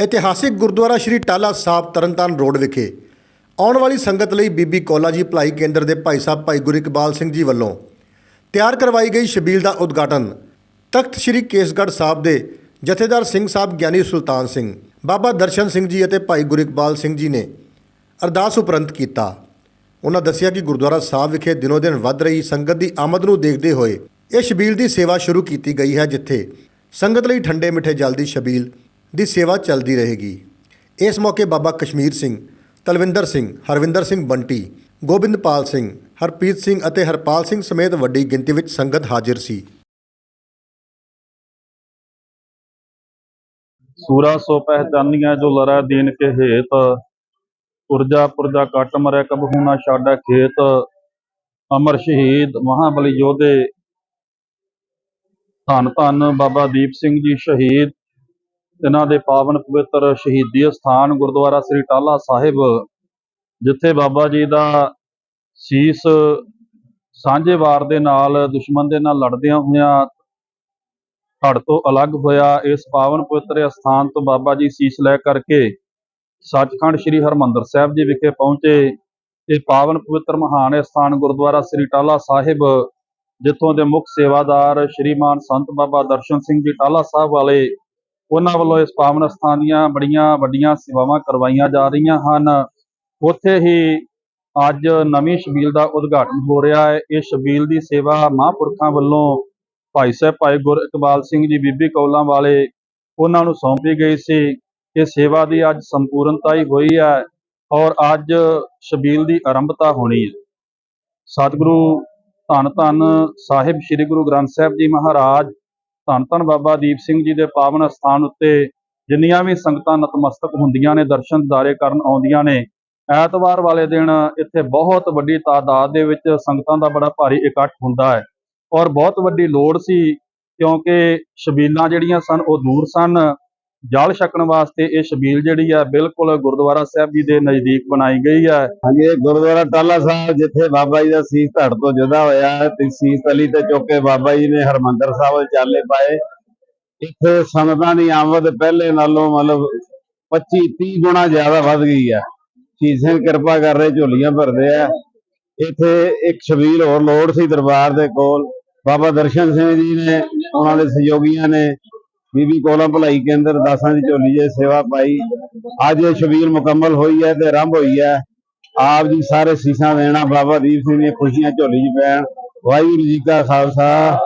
ਇਤਿਹਾਸਿਕ ਗੁਰਦੁਆਰਾ ਸ਼੍ਰੀ ਟਾਲਾ ਸਾਹਿਬ ਤਰਨਤਾਰਨ ਰੋਡ ਵਿਖੇ ਆਉਣ ਵਾਲੀ ਸੰਗਤ ਲਈ ਬੀਬੀ ਕੋਲਾ ਜੀ ਭਲਾਈ ਕੇਂਦਰ ਦੇ ਭਾਈ ਸਾਹਿਬ ਭਾਈ ਗੁਰੂ ਇਕਬਾਲ ਸਿੰਘ ਜੀ ਵੱਲੋਂ ਤਿਆਰ ਕਰਵਾਈ ਗਈ ਸ਼ਬੀਲ ਦਾ ਉਦਘਾਟਨ ਤਖਤ ਸ਼੍ਰੀ ਕੇਸਗੜ੍ਹ ਸਾਹਿਬ ਦੇ ਜਥੇਦਾਰ ਸਿੰਘ ਸਾਹਿਬ ਗਿਆਨੀ ਸੁਲਤਾਨ ਸਿੰਘ, ਬਾਬਾ ਦਰਸ਼ਨ ਸਿੰਘ ਜੀ ਅਤੇ ਭਾਈ ਗੁਰੂ ਇਕਬਾਲ ਸਿੰਘ ਜੀ ਨੇ ਅਰਦਾਸ ਉਪਰੰਤ ਕੀਤਾ। ਉਹਨਾਂ ਦੱਸਿਆ ਕਿ ਗੁਰਦੁਆਰਾ ਸਾਹਿਬ ਵਿਖੇ ਦਿਨੋ ਦਿਨ ਵੱਧ ਰਹੀ ਸੰਗਤ ਦੀ ਆਮਦ ਨੂੰ ਦੇਖਦੇ ਹੋਏ ਇਹ ਸ਼ਬੀਲ ਦੀ ਸੇਵਾ ਸ਼ੁਰੂ ਕੀਤੀ ਗਈ ਹੈ, ਜਿੱਥੇ ਸੰਗਤ ਲਈ ਠੰਡੇ ਮਿੱਠੇ ਜਲ ਦੀ ਸ਼ਬੀਲ ਦੀ ਸੇਵਾ ਚੱਲਦੀ ਰਹੇਗੀ। ਇਸ ਮੌਕੇ ਬਾਬਾ ਕਸ਼ਮੀਰ ਸਿੰਘ, ਤਲਵਿੰਦਰ ਸਿੰਘ, ਹਰਵਿੰਦਰ ਸਿੰਘ ਬੰਟੀ, ਗੋਬਿੰਦਪਾਲ ਸਿੰਘ, ਹਰਪ੍ਰੀਤ ਸਿੰਘ ਅਤੇ ਹਰਪਾਲ ਸਿੰਘ ਸਮੇਤ ਵੱਡੀ ਗਿਣਤੀ ਵਿੱਚ ਸੰਗਤ ਹਾਜ਼ਰ ਸੀ। ਸੂਰਾ ਸੋ ਪਹਿਚਾਨੀਆਂ ਜੋ ਲਰੈ ਦੀਨ ਕੇ ਹੇਤ, ਪੁਰਜਾ ਪੁਰਜਾ ਕੱਟ ਮਰੈ ਕਬ ਨਾ ਛਾੜੈ ਖੇਤ। ਅਮਰ ਸ਼ਹੀਦ ਮਹਾਬਲੀ ਯੋਧੇ, ਧੰਨ ਧੰਨ ਬਾਬਾ ਦੀਪ ਸਿੰਘ ਜੀ ਸ਼ਹੀਦ। ਇਹਨਾਂ ਦੇ ਪਾਵਨ ਪਵਿੱਤਰ ਸ਼ਹੀਦੀ ਸਥਾਨ ਗੁਰਦੁਆਰਾ ਸ੍ਰੀ ਟਾਲਾ ਸਾਹਿਬ, ਜਿੱਥੇ ਬਾਬਾ ਜੀ ਦਾ ਸੀਸ ਸਾਂਝੇ ਵਾਰ ਦੇ ਨਾਲ ਦੁਸ਼ਮਣ ਦੇ ਨਾਲ ਲੜਦਿਆਂ ਹੋਇਆਂ ਧੜ ਤੋਂ ਅਲੱਗ ਹੋਇਆ, ਇਸ ਪਾਵਨ ਪਵਿੱਤਰ ਸਥਾਨ ਤੋਂ ਬਾਬਾ ਜੀ ਸੀਸ ਲੈ ਕਰਕੇ ਸੱਚਖੰਡ ਸ੍ਰੀ ਹਰਮੰਦਰ ਸਾਹਿਬ ਜੀ ਵਿਖੇ ਪਹੁੰਚੇ। ਇਹ ਪਾਵਨ ਪਵਿੱਤਰ ਮਹਾਨ ਸਥਾਨ ਗੁਰਦੁਆਰਾ ਸ੍ਰੀ ਟਾਲਾ ਸਾਹਿਬ, ਜਿੱਥੋਂ ਦੇ ਮੁੱਖ ਸੇਵਾਦਾਰ ਸ਼੍ਰੀਮਾਨ ਸੰਤ ਬਾਬਾ ਦਰਸ਼ਨ ਸਿੰਘ ਜੀ ਟਾਲਾ ਸਾਹਿਬ ਵਾਲੇ ਉਹਨਾਂ ਵੱਲੋਂ ਇਸ ਪਾਵਨ ਸਥਾਨ ਦੀਆਂ ਬੜੀਆਂ ਵੱਡੀਆਂ ਸੇਵਾਵਾਂ ਕਰਵਾਈਆਂ ਜਾ ਰਹੀਆਂ ਹਨ। ਉੱਥੇ ਹੀ ਅੱਜ ਨਵੀਂ ਸ਼ਬੀਲ ਦਾ ਉਦਘਾਟਨ ਹੋ ਰਿਹਾ ਹੈ। ਇਹ ਸ਼ਬੀਲ ਦੀ ਸੇਵਾ ਮਹਾਂਪੁਰਖਾਂ ਵੱਲੋਂ ਭਾਈ ਸਾਹਿਬ ਭਾਈ ਗੁਰ ਇਕਬਾਲ ਸਿੰਘ ਜੀ, ਬੀਬੀ ਕੌਲਾਂ ਵਾਲੇ ਉਹਨਾਂ ਨੂੰ ਸੌਂਪੀ ਗਈ ਸੀ। ਇਹ ਸੇਵਾ ਦੀ ਅੱਜ ਸੰਪੂਰਨਤਾ ਹੀ ਹੋਈ ਹੈ ਔਰ ਅੱਜ ਸ਼ਬੀਲ ਦੀ ਆਰੰਭਤਾ ਹੋਣੀ ਹੈ। ਸਤਿਗੁਰੂ ਧੰਨ ਧੰਨ ਸਾਹਿਬ, ਸ੍ਰੀ ਗੁਰੂ ਗ੍ਰੰਥ ਸਾਹਿਬ ਜੀ ਮਹਾਰਾਜ ਧੰਨ ਧੰਨ ਬਾਬਾ ਦੀਪ ਸਿੰਘ ਜੀ ਦੇ ਪਾਵਨ ਸਥਾਨ ਉੱਤੇ ਜਿੰਨੀਆਂ ਵੀ ਸੰਗਤਾਂ ਨਤਮਸਤਕ ਹੁੰਦੀਆਂ ਨੇ, ਦਰਸ਼ਨ ਦਿਦਾਰੇ ਕਰਨ ਆਉਂਦੀਆਂ ਨੇ, ਐਤਵਾਰ ਵਾਲੇ ਦਿਨ ਇੱਥੇ ਬਹੁਤ ਵੱਡੀ ਤਾਦਾਦ ਦੇ ਵਿੱਚ ਸੰਗਤਾਂ ਦਾ ਬੜਾ ਭਾਰੀ ਇਕੱਠ ਹੁੰਦਾ ਹੈ। ਔਰ ਬਹੁਤ ਵੱਡੀ ਲੋੜ ਸੀ ਕਿਉਂਕਿ ਸ਼ਬੀਲਾਂ ਜਿਹੜੀਆਂ ਸਨ ਉਹ ਦੂਰ ਸਨ। ਜਲ ਛਕਣ ਵਾਸਤੇ ਇਹ ਛਬੀਲ ਜਿਹੜੀ ਆ ਬਿਲਕੁਲ ਗੁਰਦੁਆਰਾ ਸਾਹਿਬ ਜੀ ਦੇ ਨਜ਼ਦੀਕ ਬਣਾਈ ਗਈ ਹੈ ਹਾਂਜੀ, ਇਹ ਗੁਰਦੁਆਰਾ ਟਾਲਾ ਸਾਹਿਬ ਜਿੱਥੇ ਬਾਬਾ ਜੀ ਦਾ ਸੀਸ ਧੜ ਤੋਂ ਜੁਦਾ ਹੋਇਆ ਤੇ ਸੀਸ ਤਲੀ ਤੇ ਚੁੱਕ ਕੇ ਬਾਬਾ ਜੀ ਨੇ ਹਰਮੰਦਰ ਸਾਹਿਬ ਚਾਲੇ ਪਾਏ। ਇੱਥੇ ਸੰਗਤਾਂ ਦੀ ਆਮਦ ਪਹਿਲੇ ਨਾਲੋਂ ਮਤਲਬ 25 30 ਗੁਣਾ ਜ਼ਿਆਦਾ ਵੱਧ ਗਈ ਹੈ ਸ਼ਹੀਦ ਸਿੰਘ ਕਿਰਪਾ ਕਰ ਰਹੇ, ਝੋਲੀਆਂ ਭਰਦੇ ਆ। ਇੱਥੇ ਇੱਕ ਸ਼ਬੀਲ ਹੋਰ ਲੋੜ ਸੀ ਦਰਬਾਰ ਦੇ ਕੋਲ। ਬਾਬਾ ਦਰਸ਼ਨ ਸਿੰਘ ਜੀ ਨੇ, ਉਹਨਾਂ ਦੇ ਸਹਿਯੋਗੀਆਂ ਨੇ ਬੀਬੀ ਕੋਲਾ ਭਲਾਈ ਕੇਂਦਰ ਦਾਸਾਂ ਦੀ ਝੋਲੀ ਜੇ ਸੇਵਾ ਪਾਈ। ਅੱਜ ਇਹ ਛਬੀਲ ਮੁਕੰਮਲ ਹੋਈ ਹੈ ਤੇ ਆਰੰਭ ਹੋਈ ਹੈ। ਆਪ ਜੀ ਸਾਰੇ ਸੀਸਾਂ ਦੇਣਾ ਬਾਬਾ ਦੀਪ ਸਿੰਘ ਦੀਆਂ ਖੁਸ਼ੀਆਂ ਝੋਲੀ 'ਚ ਪੈਣ। ਵਾਹਿਗੁਰੂ ਜੀ ਕਾ ਖਾਲਸਾ।